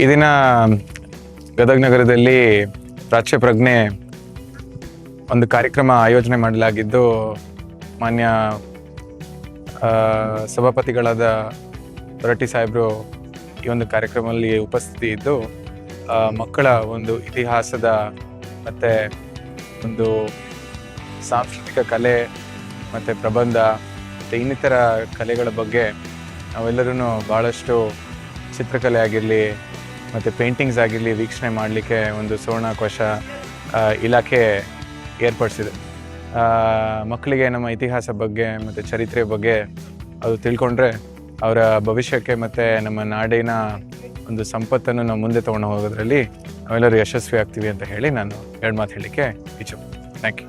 ಈ ದಿನ ಗದಗ ನಗರದಲ್ಲಿ ಪ್ರಾಚ್ಯ ಪ್ರಜ್ಞೆ ಒಂದು ಕಾರ್ಯಕ್ರಮ ಆಯೋಜನೆ ಮಾಡಲಾಗಿದ್ದು, ಮಾನ್ಯ ಸಭಾಪತಿಗಳಾದ ಹೊರಟ್ಟಿ ಸಾಹೇಬರು ಈ ಒಂದು ಕಾರ್ಯಕ್ರಮದಲ್ಲಿ ಉಪಸ್ಥಿತಿ ಇದ್ದು ಮಕ್ಕಳ ಒಂದು ಇತಿಹಾಸದ ಮತ್ತು ಒಂದು ಸಾಂಸ್ಕೃತಿಕ ಕಲೆ ಮತ್ತು ಪ್ರಬಂಧ ಮತ್ತು ಇನ್ನಿತರ ಕಲೆಗಳ ಬಗ್ಗೆ ನಾವೆಲ್ಲರೂ ಭಾಳಷ್ಟು ಚಿತ್ರಕಲೆ ಆಗಿರಲಿ, ಮತ್ತು ಪೇಂಟಿಂಗ್ಸ್ ಆಗಿರಲಿ ವೀಕ್ಷಣೆ ಮಾಡಲಿಕ್ಕೆ ಒಂದು ಸುವರ್ಣಾವಕಾಶ ಇಲಾಖೆ ಏರ್ಪಡಿಸಿದೆ. ಮಕ್ಕಳಿಗೆ ನಮ್ಮ ಇತಿಹಾಸ ಬಗ್ಗೆ, ಮತ್ತು ಚರಿತ್ರೆ ಬಗ್ಗೆ ಅದು ತಿಳ್ಕೊಂಡ್ರೆ ಅವರ ಭವಿಷ್ಯಕ್ಕೆ ಮತ್ತು ನಮ್ಮ ನಾಡಿನ ಒಂದು ಸಂಪತ್ತನ್ನು ನಾವು ಮುಂದೆ ತೊಗೊಂಡು ಹೋಗೋದ್ರಲ್ಲಿ ನಾವೆಲ್ಲರೂ ಯಶಸ್ವಿ ಆಗ್ತೀವಿ ಅಂತ ಹೇಳಿ ನಾನು ಎರಡು ಮಾತು ಹೇಳಲಿಕ್ಕೆ ಇಚ್ಛೆ ಥ್ಯಾಂಕ್ ಯು